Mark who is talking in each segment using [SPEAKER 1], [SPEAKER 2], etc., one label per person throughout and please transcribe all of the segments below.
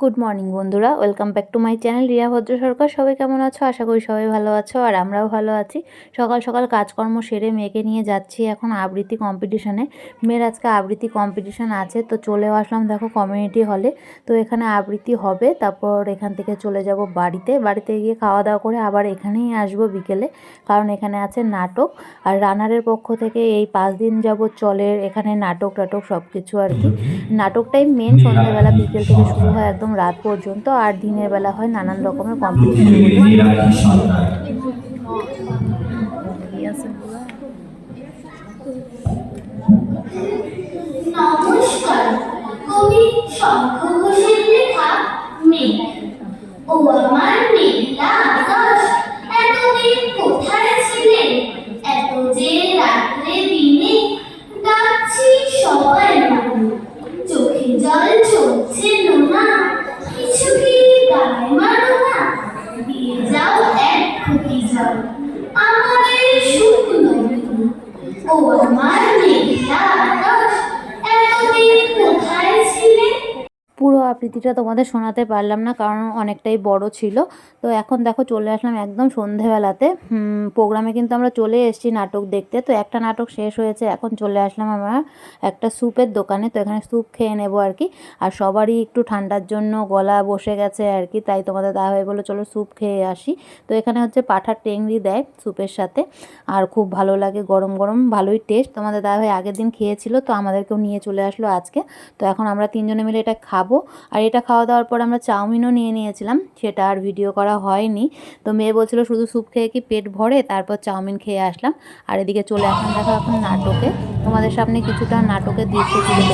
[SPEAKER 1] Good morning বন্ধুরা। Welcome back to my channel Riya Bhadra Sarkar. সবাই কেমন আছো? আশা করি সবাই ভালো আছো, আর আমরাও ভালো আছি। সকাল সকাল কাজকর্ম সেরে মেয়েকে নিয়ে যাচ্ছি এখন আবৃত্তি কম্পিটিশনে মেয়ের আজকে আবৃত্তি কম্পিটিশন আছে, তো চলে আসলাম দেখো কমিউনিটি হলে তো এখানে আবৃত্তি হবে, তারপর এখান থেকে চলে যাব বাড়িতে। বাড়িতে গিয়ে খাওয়া দাওয়া করে আবার এখানেই আসব বিকেলে, কারণ এখানে আছে নাটক। আর রানারের পক্ষ থেকে এই পাঁচ দিন যাব চলে এখানে নাটক টাটক সব কিছু আর কি। নাটকটাই মেন সন্ধ্যাবেলা বিকেল থেকে শুরু হয় একদম রাত পর্যন্ত আর দিনের বেলা হয় নানান রকমের কম্পিটিশন।
[SPEAKER 2] নমস্কার কবি শঙ্খ ঘোষের লেখা মেঘ। ও আমার মেঘলা
[SPEAKER 1] じ。আবৃত্তিটা তোমাদের শোনাতে পারলাম না, কারণ অনেকটাই বড় ছিল। তো এখন দেখো চলে আসলাম একদম সন্ধেবেলাতে। প্রোগ্রামে কিন্তু আমরা চলে এসেছি নাটক দেখতে। তো একটা নাটক শেষ হয়েছে, এখন চলে আসলাম আমরা একটা স্যুপের দোকানে। তো এখানে স্যুপ খেয়ে নেব আর কি। আর সবারই একটু ঠান্ডার জন্য গলা বসে গেছে আর কি, তাই তোমাদের দাদা হয়ে বলে চলো স্যুপ খেয়ে আসি। তো এখানে হচ্ছে পাঠার টেংরি দেয় স্যুপের সাথে। আর খুব ভালো লাগে, গরম গরম, ভালোই টেস্ট তোমাদের দাদা ভাই আগের দিন খেয়েছিল, তো আমাদেরকেও নিয়ে চলে আসলো আজকে। তো এখন আমরা তিনজনে মিলে এটা খাব। আর এটা খাওয়া দাওয়ার পর আমরা চাউমিনও নিয়ে নিয়েছিলাম, সেটা আর ভিডিও করা হয়নি। তো মেয়ে বলছিল শুধু স্যুপ খেয়ে কি পেট ভরে, তারপর চাউমিন খেয়ে আসলাম। আর এদিকে চলে আসলাম দেখো এখন নাটকে। তোমাদের সামনে কিছুটা নাটকের দৃশ্য তুলে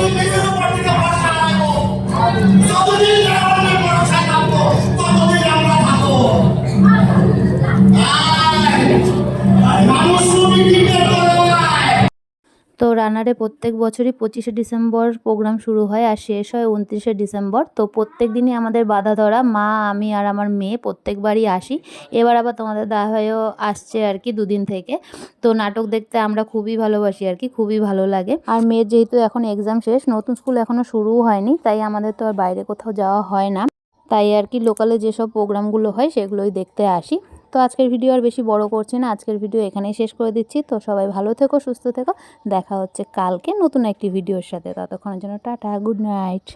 [SPEAKER 1] তো রানারে প্রত্যেক বছরই পঁচিশে ডিসেম্বর প্রোগ্রাম শুরু হয় আর শেষ হয় উনত্রিশে ডিসেম্বর। তো প্রত্যেক দিনই আমাদের বাধা ধরা মা, আমি আর আমার মেয়ে প্রত্যেকবারই আসি। এবার আবার তোমাদের দাদাভাইও আসছে আর কি দুদিন থেকে। তো নাটক দেখতে আমরা খুবই ভালোবাসি আর কি, খুবই ভালো লাগে। আর মেয়ের যেহেতু এখন এক্সাম শেষ, নতুন স্কুল এখনও শুরুও হয়নি, তাই আমাদের তো আর বাইরে কোথাও যাওয়া হয় না। তাই আর কি লোকালে যেসব প্রোগ্রামগুলো হয় সেগুলোই দেখতে আসি। তো আজকের ভিডিও আর বেশি বড় করছি না। আজকের ভিডিও এখানেই শেষ করে দিচ্ছি। তো সবাই ভালো থেকো, সুস্থ থেকো। দেখা হচ্ছে কালকে নতুন একটি ভিডিওর সাথে। ততক্ষণের জন্য টাটা, গুড নাইট।